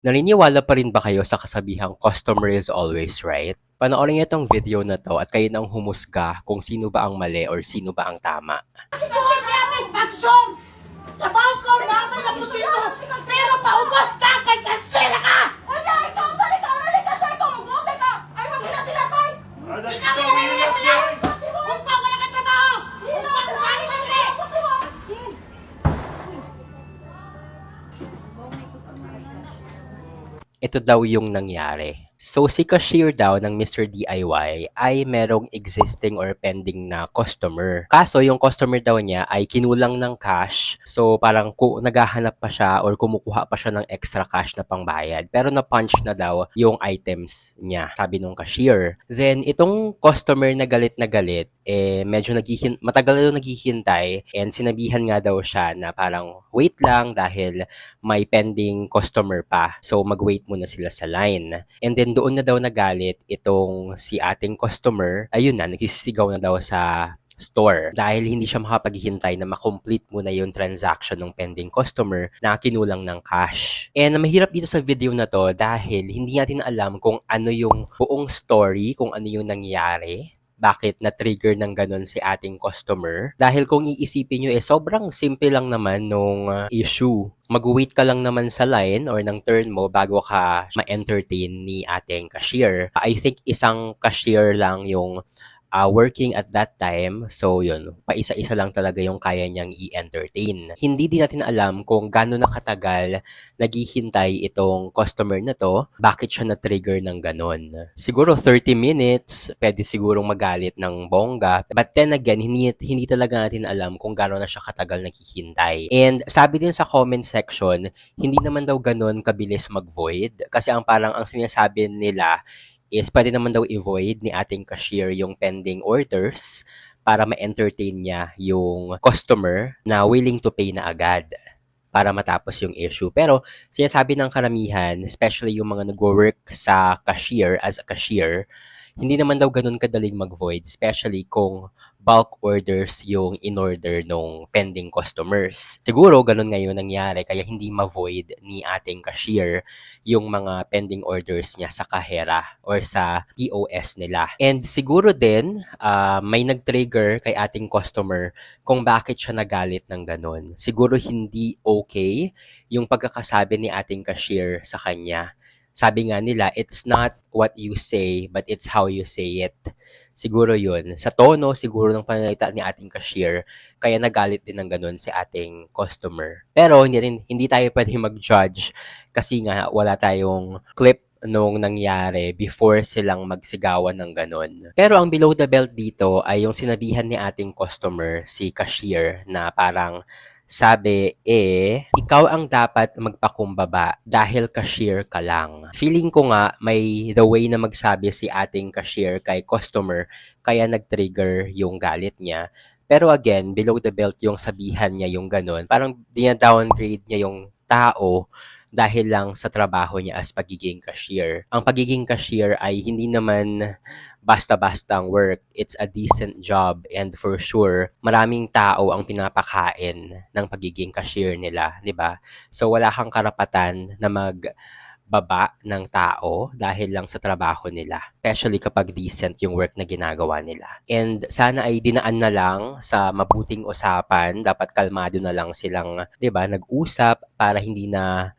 Naniniwala pa rin ba kayo sa kasabihang customer is always right? Panoorin niyo itong video na to at kayo nang humusga kung sino ba ang mali or sino ba ang tama. Ang na pero paubos ka Ito daw yung nangyari. So si cashier daw ng Mr. DIY ay merong existing or pending na customer. Kaso yung customer daw niya ay kinulang ng cash. So parang ku naghahanap pa siya or kumukuha pa siya ng extra cash na pangbayad. Pero na-punch na daw yung items niya, sabi nung cashier. Then itong customer na galit na galit, eh medyo naghihin matagal na daw naghihintay and sinabihan nga daw siya na parang wait lang dahil may pending customer pa. So mag-wait muna sila sa line. And then doon na daw nagalit itong si ating customer. Ayun na, nagsisigaw na daw sa store dahil hindi siya makapaghihintay na makomplete muna yung transaction ng pending customer na kinulang ng cash. And mahirap dito sa video na to dahil hindi natin alam kung ano yung buong story, kung ano yung nangyari bakit na-trigger ng ganun si ating customer. Dahil kung iisipin nyo, eh, sobrang simple lang naman nung uh, issue. Mag-wait ka lang naman sa line or ng turn mo bago ka ma-entertain ni ating cashier. I think isang cashier lang yung uh, working at that time. So, yun, paisa-isa lang talaga yung kaya niyang i-entertain. Hindi din natin alam kung gano'n na katagal naghihintay itong customer na to, bakit siya na-trigger ng ganon. Siguro 30 minutes, pwede sigurong magalit ng bongga. But then again, hindi, hindi talaga natin alam kung gano'n na siya katagal naghihintay. And sabi din sa comment section, hindi naman daw ganon kabilis mag-void. Kasi ang parang ang sinasabi nila is pwede naman daw i-void ni ating cashier yung pending orders para ma-entertain niya yung customer na willing to pay na agad para matapos yung issue. Pero sinasabi ng karamihan, especially yung mga nag-work sa cashier as a cashier, hindi naman daw ganun kadaling mag-void, especially kung bulk orders yung in-order nung pending customers. Siguro ganun ngayon nangyari kaya hindi ma-void ni ating cashier yung mga pending orders niya sa kahera or sa POS nila. And siguro din uh, may nag-trigger kay ating customer kung bakit siya nagalit ng ganun. Siguro hindi okay yung pagkakasabi ni ating cashier sa kanya sabi nga nila, it's not what you say, but it's how you say it. Siguro yun. Sa tono, siguro ng pananalita ni ating cashier, kaya nagalit din ng ganun si ating customer. Pero hindi, rin, hindi tayo pwede mag-judge kasi nga wala tayong clip nung nangyari before silang magsigawan ng ganun. Pero ang below the belt dito ay yung sinabihan ni ating customer, si cashier, na parang sabi, eh, ikaw ang dapat magpakumbaba dahil cashier ka lang. Feeling ko nga may the way na magsabi si ating cashier kay customer kaya nag-trigger yung galit niya. Pero again, below the belt yung sabihan niya yung ganun. Parang dina-downgrade niya yung tao dahil lang sa trabaho niya as pagiging cashier. Ang pagiging cashier ay hindi naman basta-bastang work. It's a decent job and for sure, maraming tao ang pinapakain ng pagiging cashier nila, 'di ba? So wala kang karapatan na mag baba ng tao dahil lang sa trabaho nila. Especially kapag decent yung work na ginagawa nila. And sana ay dinaan na lang sa mabuting usapan. Dapat kalmado na lang silang, 'di ba, nag-usap para hindi na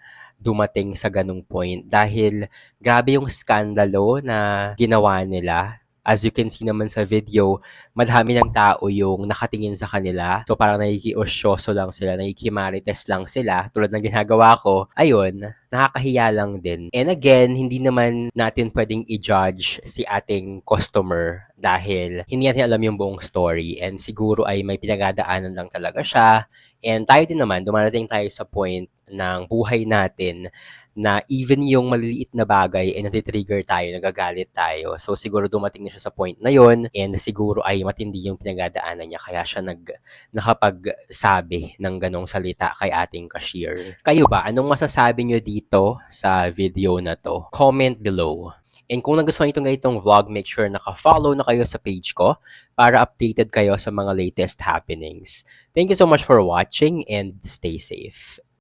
dumating sa ganung point dahil grabe yung skandalo na ginawa nila as you can see naman sa video, madami ng tao yung nakatingin sa kanila. So parang nakikiosyoso lang sila, nakikimarites lang sila, tulad ng ginagawa ko. Ayun, nakakahiya lang din. And again, hindi naman natin pwedeng i-judge si ating customer dahil hindi natin alam yung buong story and siguro ay may pinagadaanan lang talaga siya. And tayo din naman, dumarating tayo sa point ng buhay natin na even yung maliliit na bagay ay eh, natitrigger tayo, nagagalit tayo. So siguro dumating na siya sa point na yon and siguro ay matindi yung pinagadaanan niya kaya siya nag nakapagsabi ng ganong salita kay ating cashier. Kayo ba, anong masasabi nyo dito sa video na to? Comment below. And kung nagustuhan nyo itong ganitong vlog, make sure naka-follow na kayo sa page ko para updated kayo sa mga latest happenings. Thank you so much for watching and stay safe.